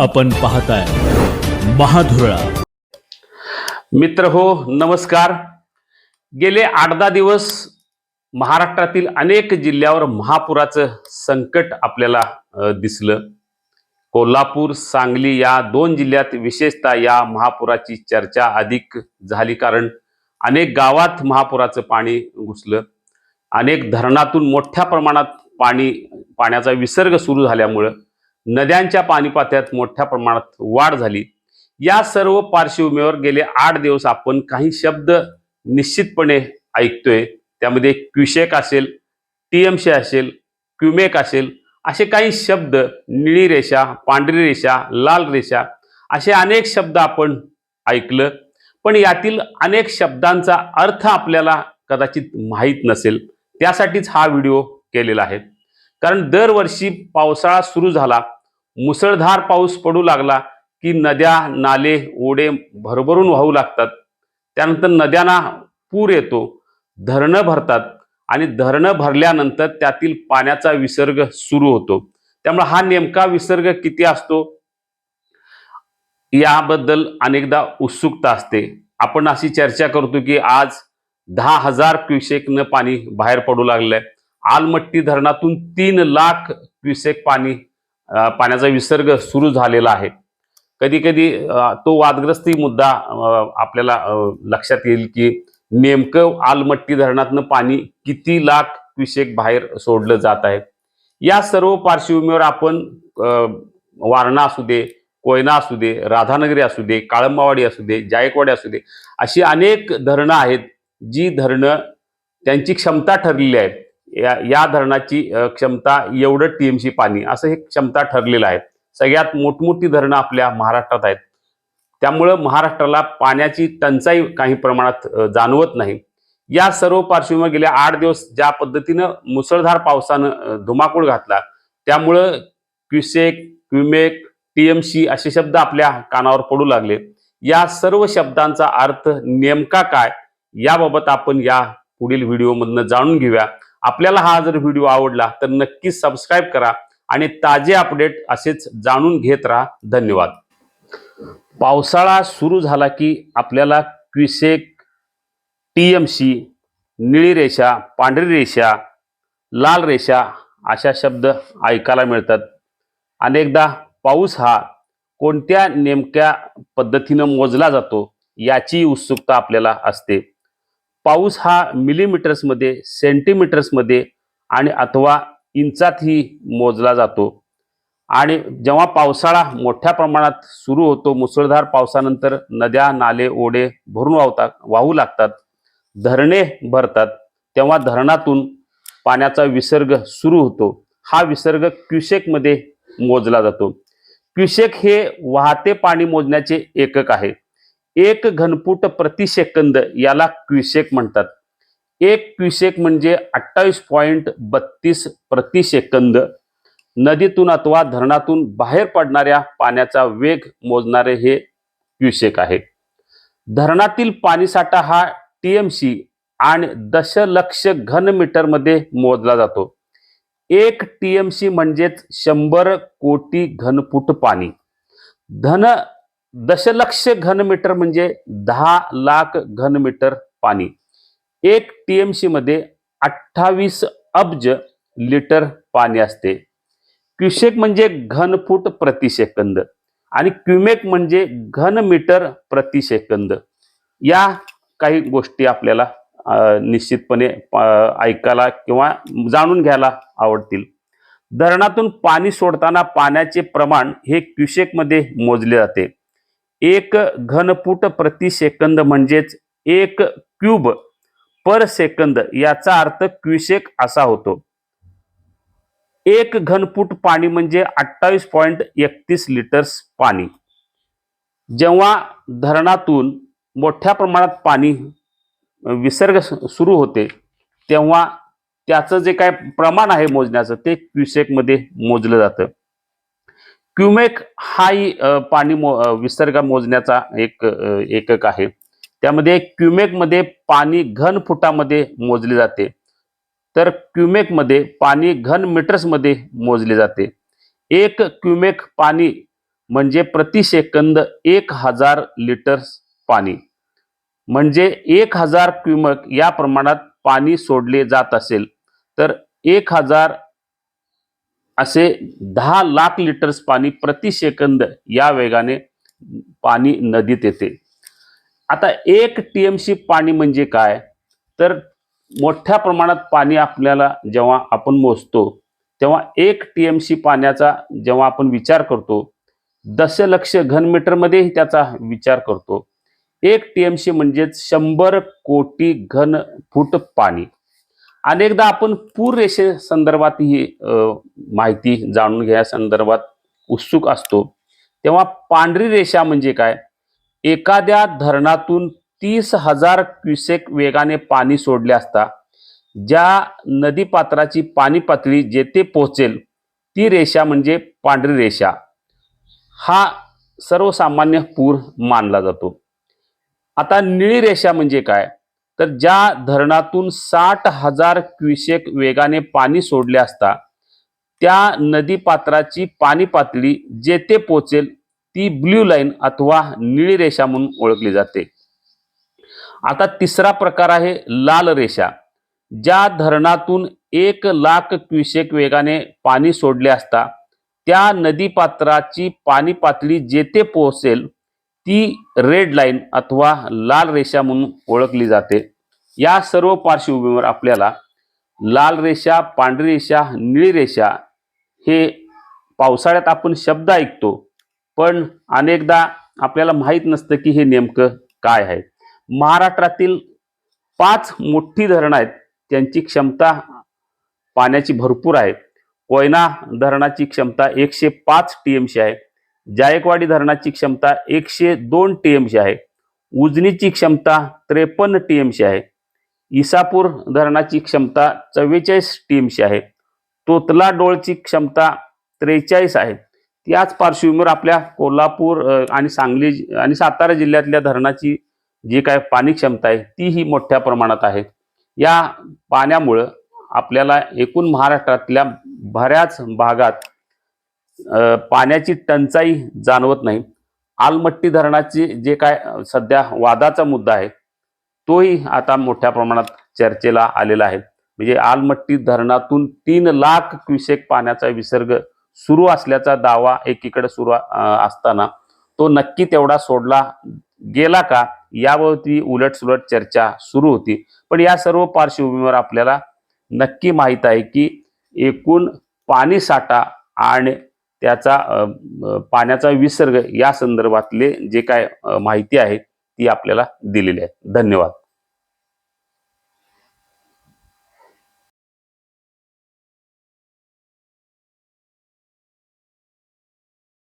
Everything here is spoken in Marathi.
आपण पाहताय महाधुरळा. मित्र हो नमस्कार. गेले आठ दहा दिवस महाराष्ट्रातील अनेक जिल्ह्यावर महापुराचं संकट आपल्याला दिसलं. कोल्हापूर सांगली या दोन जिल्ह्यात विशेषतः या महापुराची चर्चा अधिक झाली कारण अनेक गावात महापुराचं पाणी घुसलं. अनेक धरणातून मोठ्या प्रमाणात पाणी पाण्याचा विसर्ग सुरू झाल्यामुळं नद्यांच्या पाणीपात्यात मोठ्या प्रमाणात वाढ झाली. या सर्व पार्श्वभूमीवर गेले आठ दिवस आपण काही शब्द निश्चितपणे ऐकतोय. त्यामध्ये क्युशेक असेल टीएमसी असेल क्युमेक असेल असे काही शब्द निळी रेषा पांढरी रेषा लाल रेषा असे अनेक शब्द आपण ऐकलं. पण यातील अनेक शब्दांचा अर्थ आपल्याला कदाचित माहीत नसेल. त्यासाठीच हा व्हिडिओ केलेला आहे. कारण दरवर्षी पावसाळा सुरू झाला. मुसळधार पाऊस पडू लागला की नद्या नाले ओढे भरभरून वाहू लागतात. त्यानंतर नद्यांना पूर येतो धरणं भरतात आणि धरणं भरल्यानंतर त्यातील पाण्याचा विसर्ग सुरू होतो. त्यामुळे हा नेमका विसर्ग किती असतो? याबद्दल अनेकदा उत्सुकता असते. आपण अशी चर्चा करतो की आज दहा हजार क्युसेकनं पाणी बाहेर पडू लागलंय. आलमट्टी धरणातून तीन लाख क्युसेक पाणी पाण्याचा विसर्ग सुरू झालेला आहे. कधी कधी तो वादग्रस्ती मुद्दा आपल्याला लक्षात येईल की नेमकं आलमट्टी धरणातनं पाणी किती लाख विषयक बाहेर सोडलं जात आहे. या सर्व पार्श्वभूमीवर आपण वारणा असू दे कोयना असू दे राधानगरी असू दे काळंबावाडी असू दे जायकवाडी असू दे अशी अनेक धरणं आहेत जी धरणं त्यांची क्षमता ठरलेली आहे या या धरणाची क्षमता एवढं टी एम सी पाणी असं हे क्षमता ठरलेलं आहे. सगळ्यात मोठमोठी धरणं आपल्या महाराष्ट्रात आहेत. त्यामुळं महाराष्ट्राला पाण्याची टंचाई काही प्रमाणात जाणवत नाही. या सर्व पार्श्वभूमीवर गेल्या आठ दिवस ज्या पद्धतीनं मुसळधार पावसानं धुमाकूळ घातला त्यामुळं क्युसेक क्युमेक सी असे शब्द आपल्या कानावर पडू लागले. या सर्व शब्दांचा अर्थ नेमका काय याबाबत आपण या पुढील व्हिडिओमधनं जाणून घेऊया. आपल्याला हा जर व्हिडिओ आवडला तर नक्की सबस्क्राईब करा आणि ताजे अपडेट असेच जाणून घेत राहा. धन्यवाद. पावसाळा सुरू झाला की आपल्याला क्विसेक टी एम सी निळी रेषा पांढरी रेषा लाल रेषा अशा शब्द ऐकायला मिळतात. अनेकदा पाऊस हा कोणत्या नेमक्या पद्धतीनं मोजला जातो याची उत्सुकता आपल्याला असते. पाऊस हा मिलीमीटर्समध्ये सेंटीमीटर्समध्ये आणि अथवा इंचातही मोजला जातो. आणि जेव्हा पावसाळा मोठ्या प्रमाणात सुरू होतो मुसळधार पावसानंतर नद्या नाले ओढे भरून वाहतात वाहू लागतात धरणे भरतात तेव्हा धरणातून पाण्याचा विसर्ग सुरू होतो. हा विसर्ग क्युसेकमध्ये मोजला जातो. क्युसेक हे वाहते पाणी मोजण्याचे एकक आहे. एक घनफूट प्रतिसेकंद याला क्युसेक म्हणतात. एक क्युसेक म्हणजे अठ्ठावीस पॉईंट बत्तीस प्रतिसेकंद नदीतून अथवा धरणातून बाहेर पडणाऱ्या पाण्याचा वेग मोजणारे हे क्युसेक आहे. धरणातील पाणीसाठा हा टी एम सी आणि दशलक्ष घनमीटरमध्ये मोजला जातो. एक टी एम सी म्हणजेच शंभर कोटी घनफूट पाणी. धन दशलक्ष घनमीटर म्हणजे दहा लाख घनमीटर पाणी. एक टी एम सीमध्ये अठ्ठावीस अब्ज लिटर पाणी असते. क्युसेक म्हणजे घनफूट प्रतिसेकंद आणि क्युमेक म्हणजे घनमीटर प्रतिसेकंद या काही गोष्टी आपल्याला निश्चितपणे ऐकायला किंवा जाणून घ्यायला आवडतील. धरणातून पाणी सोडताना पाण्याचे प्रमाण हे क्युसेकमध्ये मोजले जाते. एक घनफूट प्रति सेकंद म्हणजेच एक क्यूब पर सेकंद याचा अर्थ क्युसेक असा होतो. एक घनफूट पाणी म्हणजे अठ्ठावीस पॉईंट एकतीस लिटर्स पाणी. जेव्हा धरणातून मोठ्या प्रमाणात पाणी विसर्ग सुरू होते तेव्हा त्याचं जे काय प्रमाण आहे मोजण्याचं ते क्युसेकमध्ये मोजलं जातं. क्युमेक हाही पाणी मो विसर्ग मोजण्याचा एक एकक आहे. त्यामध्ये क्युमेकमध्ये पाणी घन फुटामध्ये मोजले जाते. तर क्युमेकमध्ये पाणी घन मीटर्समध्ये मोजले जाते. एक क्युमेक पाणी म्हणजे प्रति सेकंद एक हजार लिटर पाणी. म्हणजे एक हजार क्युमेक या प्रमाणात पाणी सोडले जात असेल. तर एक हजार असे दहा लाख लिटर्स पाणी प्रति सेकंद या वेगाने पाणी नदीत येते. आता एक टी एम सी पाणी म्हणजे काय? तर मोठ्या प्रमाणात पाणी आपल्याला जेव्हा आपण मोजतो तेव्हा एक टी एम सी पाण्याचा जेव्हा आपण विचार करतो दशलक्ष घनमीटरमध्येही त्याचा विचार करतो. एक टी एम सी म्हणजेच शंभर कोटी घन फूट पाणी. अनेकदा आपण पूर रेषे संदर्भात ही माहिती जाणून घ्या संदर्भात उत्सुक असतो. तेव्हा पांढरी रेषा म्हणजे काय? एखाद्या धरणातून तीस हजार क्युसेक वेगाने पाणी सोडले असता ज्या नदीपात्राची पाणी पातळी जेथे पोहोचेल ती रेषा म्हणजे पांढरी रेषा. हा सर्वसामान्य पूर मानला जातो. आता निळी रेषा म्हणजे काय? तर ज्या धरणातून साठ हजार क्युसेक वेगाने पाणी सोडले असता त्या नदीपात्राची पाणी पातळी जेथे पोचेल ती ब्ल्यू लाईन अथवा निळी रेषा म्हणून ओळखली जाते. आता तिसरा प्रकार आहे लाल रेषा. ज्या धरणातून एक लाख क्युसेक वेगाने पाणी सोडले असता त्या नदीपात्राची पाणी पातळी जेथे पोहोचेल ती रेड लाईन अथवा लाल रेषा म्हणून ओळखली जाते. या सर्व पार्श्वभूमीवर आपल्याला लाल रेषा पांढरी रेषा निळी रेषा हे पावसाळ्यात आपण शब्द ऐकतो पण अनेकदा आपल्याला माहीत नसतं की हे नेमकं काय आहे. महाराष्ट्रातील पाच मोठी धरणं आहेत त्यांची क्षमता पाण्याची भरपूर आहे. कोयना धरणाची क्षमता एकशे पाच टी एम सी आहे. जायकवाडी धरणाची क्षमता एकशे दोन टी एम सी आहे. उजनीची क्षमता त्रेपन्न टी एम सी आहे. इसापूर धरणाची क्षमता चव्वेचाळीस टी एम सी आहे. तोतला डोळची क्षमता त्रेचाळीस आहे. याच पार्श्वभूमीवर आपल्या कोल्हापूर आणि सांगली आणि सातारा जिल्ह्यातल्या धरणाची जी काय पाणी क्षमता आहे तीही मोठ्या प्रमाणात आहे. या पाण्यामुळं आपल्याला एकूण महाराष्ट्रातल्या बऱ्याच भागात पाण्याची टंचाई जाणवत नाही. आलमट्टी धरणाची जे काय सध्या वादाचा मुद्दा आहे तोही आता मोठ्या प्रमाणात चर्चेला आलेला आहे. म्हणजे आलमट्टी धरणातून तीन लाख क्युसेक पाण्याचा विसर्ग सुरू असल्याचा दावा एकीकडे सुरू असताना तो नक्की तेवढा सोडला गेला का यावरती उलटसुलट चर्चा सुरू होती. पण या सर्व पार्श्वभूमीवर आपल्याला नक्की माहीत आहे की एकूण पाणी साठा आणि त्याचा पाण्याचा विसर्ग या संदर्भातले जे काय माहिती आहे ती आपल्याला दिलेली आहे. धन्यवाद.